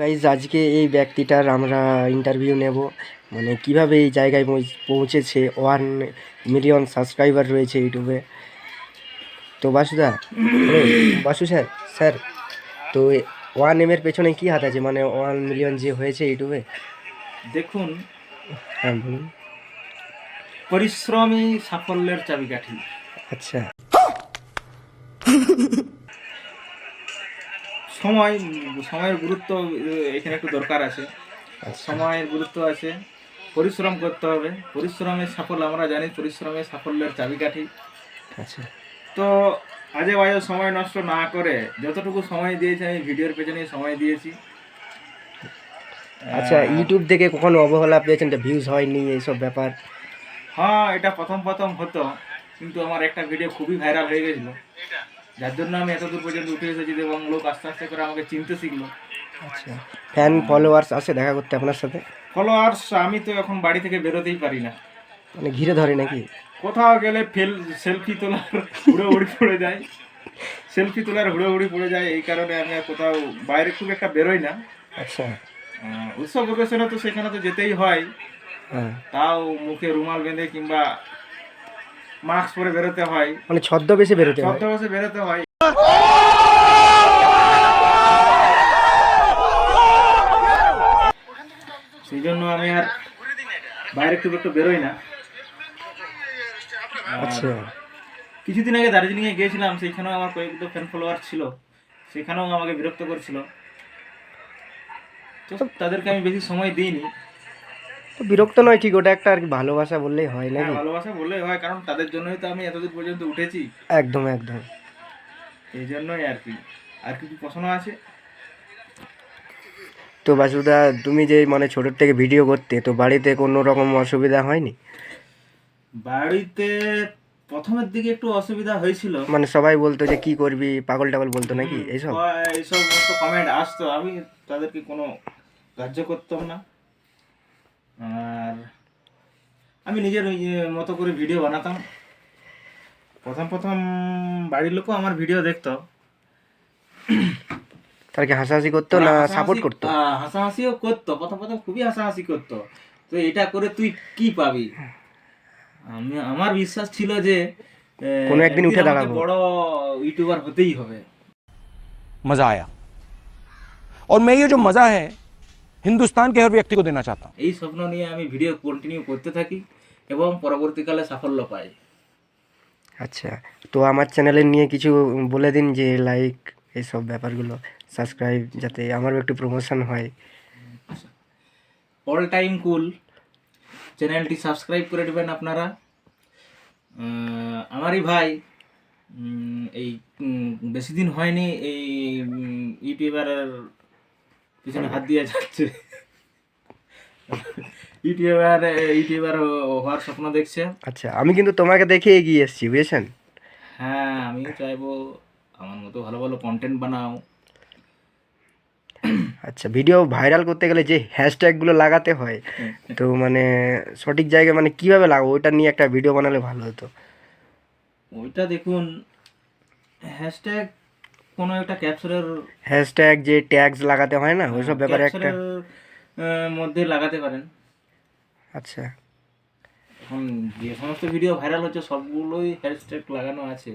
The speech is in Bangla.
গাইজ আজকে এই ব্যক্তিটার আমরা ইন্টারভিউ নেব। মানে কীভাবে এই জায়গায় পৌঁছ- পৌঁছেছে? ওয়ান মিলিয়ন সাবস্ক্রাইবার রয়েছে ইউটিউবে তো বাসুদা বাসু স্যার স্যার তো ওয়ান এমের পেছনে কি হাত আছে? মানে ওয়ান মিলিয়ন যে হয়েছে ইউটিউবে দেখুন হ্যাঁ বলুন। পরিশ্রমী সাফল্যের চাবিকাঠি। আচ্ছা। সময় সময়ের গুরুত্ব এখানে একটু দরকার আছে। আচ্ছা। সময়ের গুরুত্ব আছে। পরিশ্রম করতে হবে। পরিশ্রমের সাফল্য আমরা জানি পরিশ্রমের সাফল্যের চাবিকাঠি। আচ্ছা। তো আজে বাজে সময় নষ্ট না করে যতটুকু সময় দিয়েছি আমি ভিডিওর পেছনে সময় দিয়েছি। আচ্ছা ইউটিউব থেকে কখনো অবহেলা পেয়েছেন ভিউজ হয়নি এইসব ব্যাপার? হ্যাঁ এটা প্রথম প্রথম হতো। কিন্তু আমার একটা ভিডিও খুবই ভাইরাল হয়ে গেছিল। যার জন্য আমি এত দূর পর্যন্ত উঠে এসেছি এবং লোক আস্তে আস্তে করে আমাকে চিনতে শিখলো। আচ্ছা। ফ্যান ফলোয়ার্স আসে দেখা করতে আপনার সাথে? ফলোয়ার্স আমি তো এখন বাড়ি থেকে বেরোতেই পারি না। মানে ঘিরে ধরে নাকি? কোথাও গেলে ফেল সেলফি তোলার হুড়ো উড়ি পড়ে যায়। সেলফি তোলার হুড়ো উড়ি পড়ে যায় এই কারণে আমি আর কোথাও বাইরে খুব একটা বেরোই না। আচ্ছা। উৎসব অকেশনে তো সেখানে তো যেতেই হয়। হ্যাঁ। তাও মুখে রুমাল বেঁধে কিংবা মাস্ক পরে বেরোতে হয়। মানে ছদ্মবেশে বেরোতে হয়। ছদ্মবেশে বেরোতে হয়। সেই জন্য আমি আর বাইরে খুব একটু বেরোই না। আচ্ছা। কিছুদিন আগে দার্জিলিংয়ে গিয়েছিলাম সেখানেও আমার কয়েকটা ফ্যান ফলোয়ার ছিল। সেখানেও আমাকে বিরক্ত করছিল। তো তাদেরকে আমি বেশি সময় দিইনি। বিরক্ত নয় ঠিক ওটা একটা আর কি ভালোবাসা বললেই হয় হ্যাঁ, নাকি? ভালোবাসা বললেই হয় কারণ তাদের জন্যই তো আমি এতদূর পর্যন্ত উঠেছি। একদম একদম। এই জন্যই আর কি। আর কিছু প্রশ্ন আছে? তো বাসুদা তুমি যে মানে ছোটোর থেকে ভিডিও করতে তো বাড়িতে কোনো রকম অসুবিধা হয়নি? বাড়িতে প্রথমের দিকে একটু অসুবিধা হয়েছিল। মানে সবাই বলতো যে কি করবি পাগল টাগল বলতো নাকি এইসব? হয়, এইসব কমেন্ট আসতো। আমি তাদেরকে কোনো গ্রাহ্য করতাম না। আর আমি নিজের ওই যে মতো করে ভিডিও বানাতাম প্রথম প্রথম বাড়ির লোকও আমার ভিডিও দেখতো তার কি হাসাহাসি করতো না হাসাহাসি- সাপোর্ট করতো আহ, হাসাহাসিও করতো প্রথম প্রথম খুবই হাসাহাসি করতো তো এটা করে তুই কি পাবি আমি আমার বিশ্বাস ছিল যে আহ, কোনো একদিন উঠে আমাকে দাঁড়াবো। বড় ইউটিউবার হতেই হবে मज़ा आया और मैं ये जो मज़ा है হিন্দুস্তানকে হর ব্যক্তিকে দেনা চাহতা এই স্বপ্ন নিয়ে আমি ভিডিও কন্টিনিউ করতে থাকি এবং পরবর্তীকালে সাফল্য পাই। আচ্ছা তো আমার চ্যানেলের নিয়ে কিছু বলে দিন যে লাইক এইসব ব্যাপারগুলো সাবস্ক্রাইব যাতে আমারও একটু প্রমোশন হয়। অল টাইম কুল চ্যানেলটি সাবস্ক্রাইব করে দেবেন আপনারা। আমারই ভাই এই বেশি দিন হয়নি এই ইউটিউবারের পিছনে হাত দিয়ে যাচ্ছে। ইউটিউবার ইউটিউবার হওয়ার স্বপ্ন দেখছে। আচ্ছা আমি কিন্তু তোমাকে দেখে এগিয়ে এসেছি বুঝেছেন? হ্যাঁ আমিও চাইব আমার মতো ভালো ভালো কন্টেন্ট বানাও। আচ্ছা ভিডিও ভাইরাল করতে গেলে যে হ্যাশট্যাগুলো লাগাতে হয় তো মানে সঠিক জায়গায় মানে কীভাবে লাগাবো? ওইটা নিয়ে একটা ভিডিও বানালে ভালো হতো। ওইটা দেখুন হ্যাশট্যাগ কোনো একটা ক্যাপচারের হ্যাশট্যাগ যে ট্যাগস লাগাতে হয় না ওইসব ব্যাপারে একটা মধ্যে লাগাতে পারেন। আচ্ছা। এখন যে সমস্ত ভিডিও ভাইরাল হচ্ছে সবগুলোই হ্যাশট্যাগ লাগানো আছে।